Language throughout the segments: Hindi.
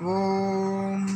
ஓம்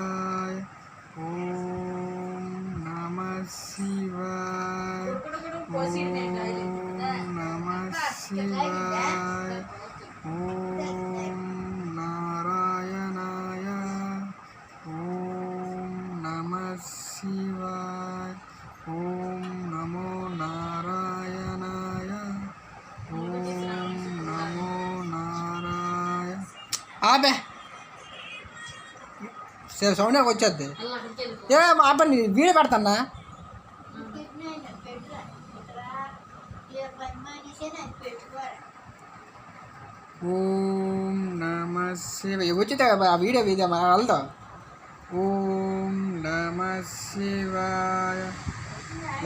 शिवाय ओम नारायणाय ओम नमः शिवाय। ओम नमो नारायणाय ओम नमो नारायण। आबे। సరే సౌండ్ आप ఏ ఆపండి వీడియో ఓం నమ శివ వచ్చితే ఆ వీడియో వీడియో వెళ్దాం ఓం నమ శివాయ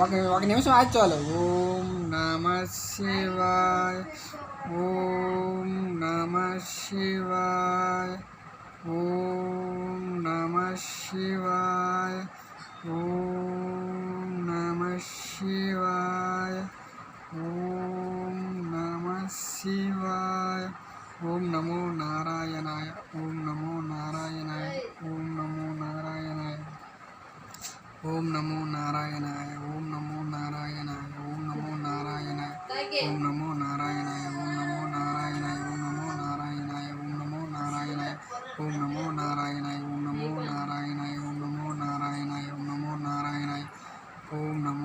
ఒక ఒక నిమిషం ఆచాలి ఓం నమ శివాయ ఓం నమ శివాయ ఓం నమ శివాయ ఓం నమ శివాయ ओम नमो नारायणाय ओम नमो नारायणाय ओम नमो नारायणाय ओम नमो नारायणाय ओम नमो नारायणाय ओम नमो नारायणाय ओम नमो नारायणाय ओम नमो नारायणाय ओम नमो नारायणाय ओम नमो नारायणाय ओम नमो नारायणाय ओम नमो नारायणाय ओम नमो नारायणाय ओम नमो नारायणाय ओम नमो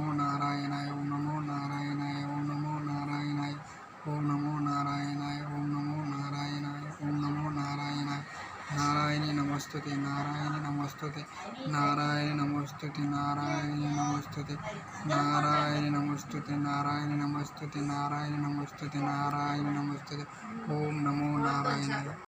नमोस्तुते, नारायण नमोस्तुते नारायण नमोस्तुते नारायण नमोस्तुते नारायण नमोस्तुते नारायण नमोस्तुते नारायण नमोस्तुते नारायण नमोस्तुते, ओम नमो नारायण